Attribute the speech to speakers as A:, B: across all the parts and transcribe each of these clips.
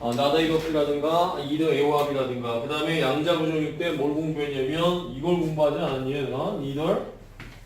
A: 어, 나다 이것이라든가 이더 에오합이라든가 그 다음에 양자 부정육 때 뭘 공부했냐면 이걸 공부하지 않았니 얘들아? 니덜?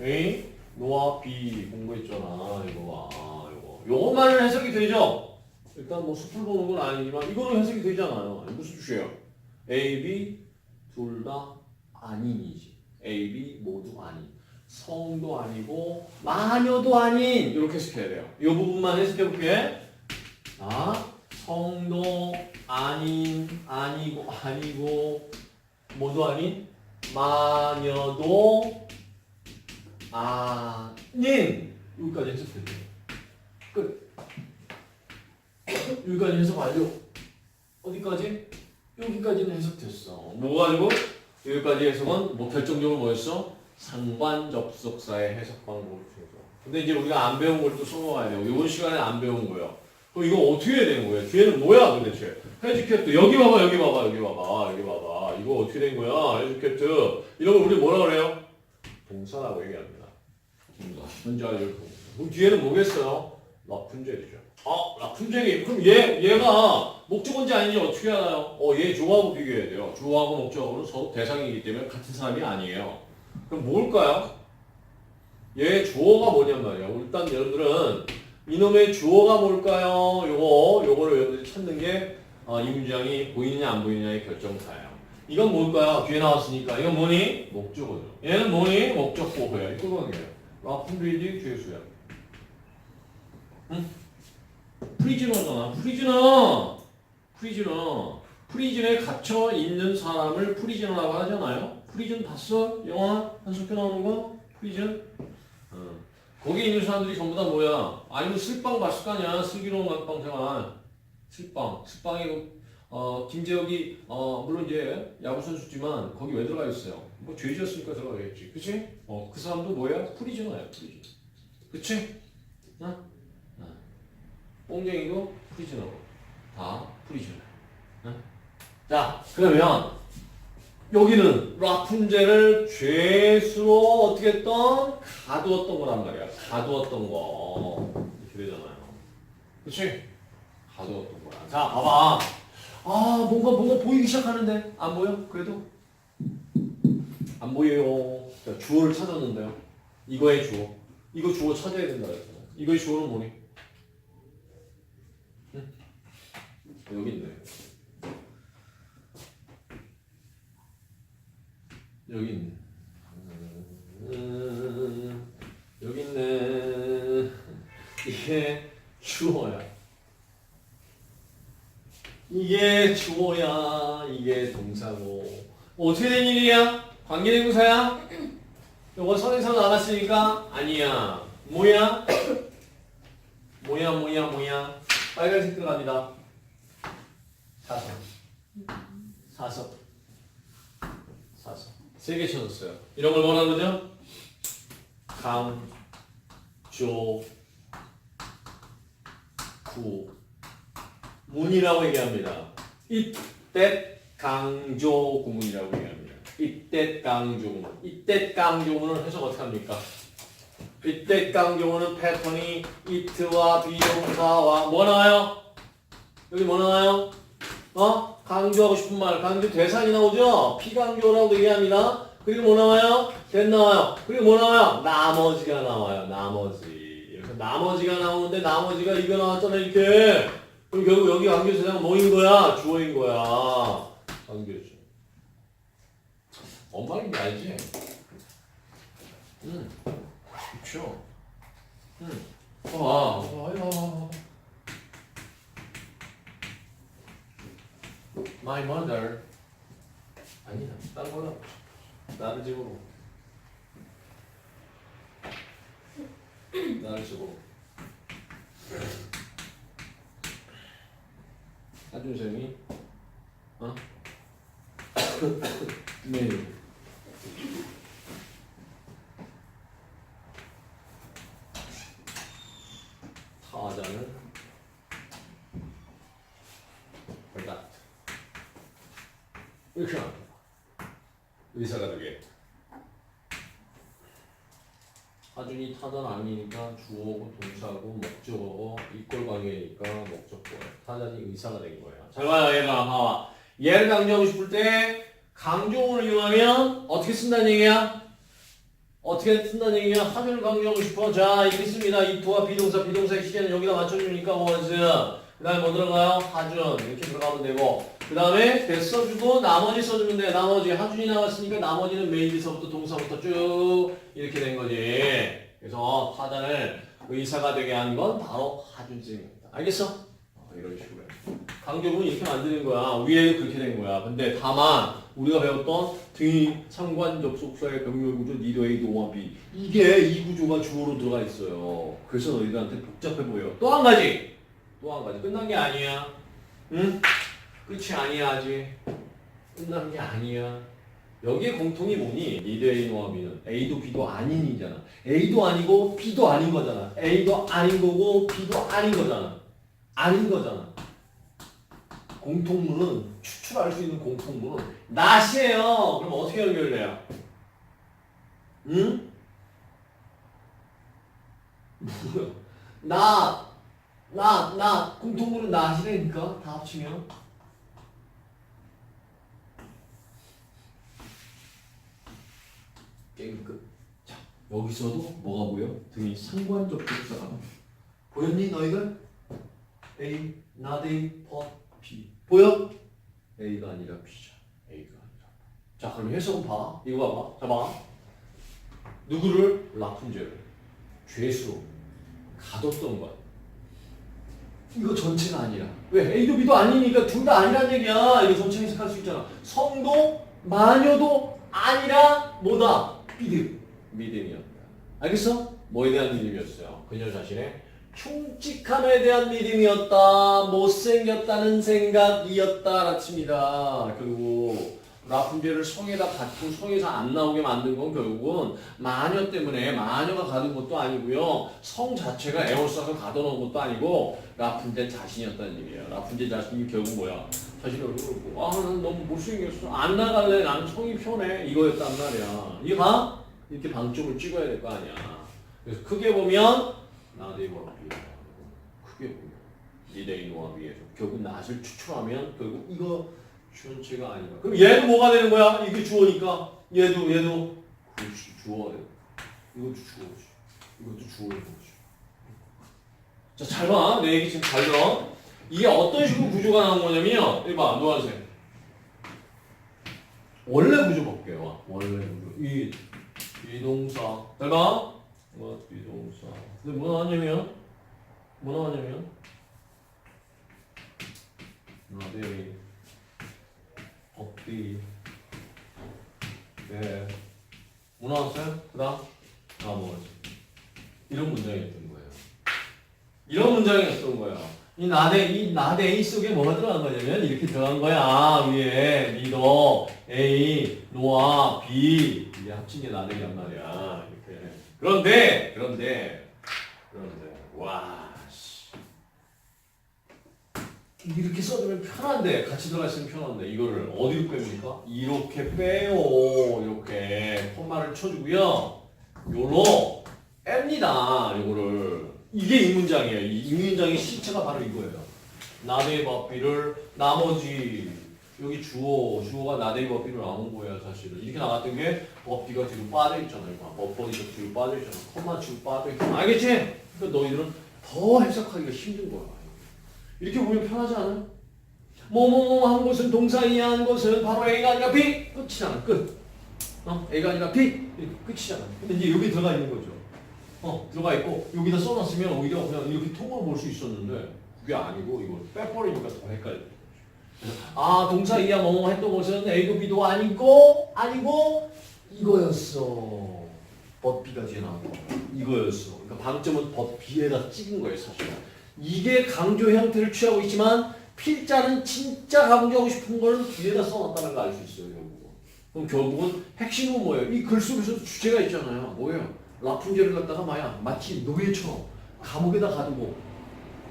A: A 노아 B 공부했잖아 이거 봐. 이거. 요것만은 해석이 되죠? 일단 뭐 숲을 보는 건 아니지만 이거는 해석이 되잖아요. 무슨 뜻이에요? A, B 둘 다 아닌이지. A, B 모두 아닌. 성도 아니고 마녀도 아닌. 이렇게 해석해야 돼요. 이 부분만 해석해 볼게. 아 성도 아닌 아니고 아니고 모두 아닌 마녀도 아닌 여기까지 해석됐죠. 끝. 여기까지 해석 완료. 어디까지? 여기까지는 해석됐어. 뭐 가지고? 여기까지 해석은 뭐 결정적으로 뭐였어? 상관 접속사의 해석 방법을 통해서. 근데 이제 우리가 안 배운 걸 또 써먹어야 돼요. 이번 시간에 안 배운 거예요. 그럼 이거 어떻게 해야 되는 거예요? 뒤에는 뭐야 도대체? 헤즈캐트 여기 봐봐 여기 봐봐 여기 봐봐 여기 봐봐 이거 어떻게 된 거야? 헤즈캐트 이런 걸 우리 뭐라 그래요? 동사라고 얘기합니다. 동사. 완료 동사. 그럼 뒤에는 뭐겠어요? 라푼젤이죠. 아 라푼젤이 그럼 얘 얘가 목적어인지 아닌지 어떻게 알아요? 어얘 주어하고 비교해야 돼요. 주어하고 목적어는 서로 대상이기 때문에 같은 사람이 아니에요. 그럼 뭘까요? 얘 주어가 뭐냔 말이야. 일단 여러분들은 이놈의 주어가 뭘까요? 요거, 요거를 여러분들이 찾는 게, 어, 이 문장이 보이느냐, 안 보이느냐의 결정사예요. 이건 뭘까요? 뒤에 나왔으니까. 이건 뭐니? 목적어죠. 얘는 뭐니? 목적보호야. 이거 관계예요. 라푼드리지 죄수야. 응? 프리즈너잖아. 프리즈너! 프리즈너. 프리즌에 갇혀 있는 사람을 프리즈너라고 하잖아요. 프리즌 봤어? 영화? 한석표 나오는 거? 프리즌? 어. 거기 있는 사람들이 전부 다 뭐야? 아니면 슬빵 봤을 거 아니야? 슬기로운 감방 생활. 슬빵. 슬빵이, 어, 김재혁이, 어, 물론 이제 야구선수지만 거기 왜 들어가 있어요? 뭐 죄지었으니까 들어가겠지. 그치? 어, 그 사람도 뭐야? 프리즈너야, 프리즈너. 그치? 어? 어. 뽕쟁이도 프리즈너고. 다 프리즈너. 어? 자, 그러면 여기는 라푼젤을 죄수로 어떻게 했던? 가두었던 거란 말이야. 가두었던 거. 이렇게 되잖아요. 그치? 가두었던 거야. 자, 봐봐. 아, 뭔가, 뭔가 보이기 시작하는데. 안 보여? 그래도? 안 보여요. 자, 주어를 찾았는데요. 이거의 주어. 이거 주어 찾아야 된다 그랬잖아. 이거의 주어는 뭐니? 응? 여기 있네. 여기 있네. 음, 여기 있네. 이게 주어야. 이게 주어야. 이게 동사고. 어떻게 된 일이야? 관계대명사야? 요거 선행사 나왔으니까 아니야. 뭐야? 뭐야 뭐야 뭐야? 빨간색 들어갑니다. 사서. 사서. 사서. 세개 쳐줬어요. 이런 걸 뭐라 그러죠? 강, 조, 구, 문이라고 얘기합니다. 이때 강조 구문이라고 얘기합니다. 이때 강조문. 이때 강조문을 해석 어떻게 합니까? 이때 강조문은 패턴이 이트와 비동사와 뭐 나와요? 여기 뭐 나와요? 어? 강조하고 싶은 말, 강조 대상이 나오죠? 피강조라고 얘기합니다. 그리고 뭐 나와요? 된 나와요. 그리고 뭐 나와요? 나머지가 나와요. 나머지. 그래서 나머지가 나오는데 나머지가 이거 나왔잖아 이렇게. 그럼 결국 여기 강조 대상은 뭐인 거야? 주어인 거야. 강조죠. 뭔 말인지 알지? 응. 그쵸. 응. 와, 와, 야. My mother. 아니야, 딴 거라. 나를 집으로. 나를 집으로. 한준생이, 어? 네. 타자는 벌다. 이렇게 나옵니다. 의사가 되게. 하준이 타단 아니니까 주어고 동사고 목적어고 이꼴 관계니까 목적어야. 타단이 의사가 된 거야. 잘 봐요 얘가 봐봐. 얘를 강조하고 싶을 때 강조문을 이용하면 어떻게 쓴다는 얘기야? 어떻게 쓴다는 얘기야? 하준을 강조하고 싶어. 자 이렇게 씁니다. 이투와 비동사 비동사의 시제는 여기다 맞춰주니까 was. 그 다음에 뭐 들어가요? 하준 이렇게 들어가면 되고 그 다음에 대 써주고 나머지 써주면 돼. 나머지 하준이 나왔으니까 나머지는 메인에서부터 동사부터 쭉 이렇게 된 거지. 그래서 타단을 의사가 되게 한 건 바로 하준 쌤입니다. 알겠어? 어, 이런 식으로. 강조문 이렇게 만드는 거야. 위에도 그렇게 된 거야. 근데 다만 우리가 배웠던 등 상관 접속사의 병렬 구조 니도 A 노와 B 이게 이 구조가 주어로 들어가 있어요. 그래서 너희들한테 복잡해 보여. 또 한 가지. 또 한 가지. 끝난 게 아니야. 응? 끝이 아니야 아직. 끝난 게 아니야. 여기에 공통이 뭐니? 노와 B는 A도 B도 아닌 이잖아. A도 아니고 B도 아닌 거잖아. A도 아닌 거고 B도 아닌 거잖아. 아닌 거잖아. 공통문은 추출할 수 있는 공통문은 낫이에요. 그럼 어떻게 연결돼요? 응? 뭐야? 나, 나, 나 공통문은 낫이라니까 다 합치면 게임 끝. 자 여기서도 뭐가 보여? 등이 상관적 접사가 보였니 너희들? A, not A, but B. 보여? A가 아니라 B자. A가 아니라. 자, 그럼 해석은 봐. 이거 봐봐. 자, 봐. 누구를? 라푼젤을. 죄수로 가뒀던 거야. 이거 전체가 아니라. 왜? A도 B도 아니니까 둘 다 아니란 얘기야. 이거 전체 해석할 수 있잖아. 성도, 마녀도 아니라 뭐다? 믿음. 믿음이었다. 알겠어? 뭐에 대한 믿음이었어요? 그녀 자신의 충직함에 대한 믿음이었다. 못생겼다는 생각이었다. 라칩니다. 결국 라푼젤을 성에다 갖고 성에서 안 나오게 만든 건 결국은 마녀 때문에 마녀가 가둔 것도 아니고요. 성 자체가 에어싸서 가둬놓은 것도 아니고 라푼젤 자신이었다는 얘기예요. 라푼젤 자신이 결국 뭐야? 자신의 얼굴을 보고 아난 너무 못생겼어. 안 나갈래. 나는 성이 편해. 이거였단 말이야. 이게 봐? 이렇게 방점을 찍어야 될 거 아니야. 그래서 크게 보면 나데이버랑 비교하고 크게 보면 니데이노와 비해서 결국 낫을 추출하면 결국 이거 전체가 아니라 그럼 얘도 뭐가 되는 거야? 이게 주어니까 얘도 얘도 돼. 이것도 주어지. 이것도 주어인 거지. 자, 잘 봐. 내 얘기 지금 잘 들어. 이게 어떤 식으로 구조가 나온 거냐면, 이봐, 노란색. 원래 구조 볼게요. 원래 구조. 이, 비동사. 잘 봐. 뭐, 비동사. 근데 뭐 나왔냐면, 뭐 나왔냐면, 나대리, 법 비, 네. 뭐 나왔어요? 그 다음? 아, 뭐지? 이런 문장이었던 거예요. 이런 문장이었던 거야. 이 나대, 이 나대 A 속에 뭐가 들어간 거냐면, 이렇게 들어간 거야. 위에, 리더, A, 노아, B. 이게 합친 게 나대란 말이야. 이렇게. 그런데, 그런데, 그런데, 와, 이렇게 써주면 편한데, 같이 들어가 있으면 편한데, 이거를 어디로 뺍니까? 이렇게 빼요. 이렇게. 콤마를 쳐주고요. 요로 뺍니다. 요거를. 이게 이 문장이에요. 이, 이 문장의 실체가 바로 이거예요. 나대의 법비를 나머지 여기 주어 주어가 나대의 법비를 나온 거예요 사실은 이렇게 나갔던 게 법비가 뒤로 빠져 있잖아요. 법버리가 뒤로 빠져 있잖아. 콤마 뒤로 빠져 있잖아. 알겠지? 그러니까 너희들은 더 해석하기가 힘든 거야. 이렇게 보면 편하지 않아? 뭐뭐뭐 한 것은 동사이야 한 것은 바로 A가 아니라 B 끝이잖아 끝. 어? A가 아니라 B 이렇게 끝이잖아. 근데 이제 여기 들어가 있는 거죠. 어 들어가 있고 여기다 써놨으면 오히려 그냥 이렇게 통으로 볼 수 있었는데 그게 아니고 이걸 빼버리니까 더 헷갈려. 아 동사 이야 뭐뭐 했던 것은 A도 B도 아니고 아니고 이거였어. B가 뒤에 거. 이거였어. 그러니까 방점은 B에다 찍은 거예요 사실. 이게 강조 형태를 취하고 있지만 필자는 진짜 강조하고 싶은 걸 뒤에다 써놨다는 걸 알 수 있어요 결국은. 그럼 결국은 핵심은 뭐예요? 이 글 속에서도 주제가 있잖아요. 뭐예요? 라푼젤을 갖다가 마야 마치 노예처럼 감옥에다 가두고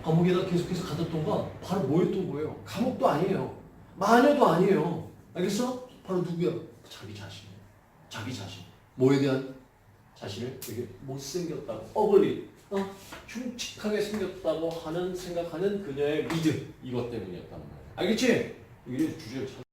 A: 감옥에다 계속해서 가뒀던 건 바로 뭐였던 거예요? 감옥도 아니에요. 마녀도 아니에요. 알겠어? 바로 누구야? 자기 자신. 자기 자신. 뭐에 대한? 자신을 되게 못생겼다고 어글리 어? 흉측하게 생겼다고 하는 생각하는 그녀의 믿음 이것 때문이었단 말이야 알겠지? 이게 주제를 찾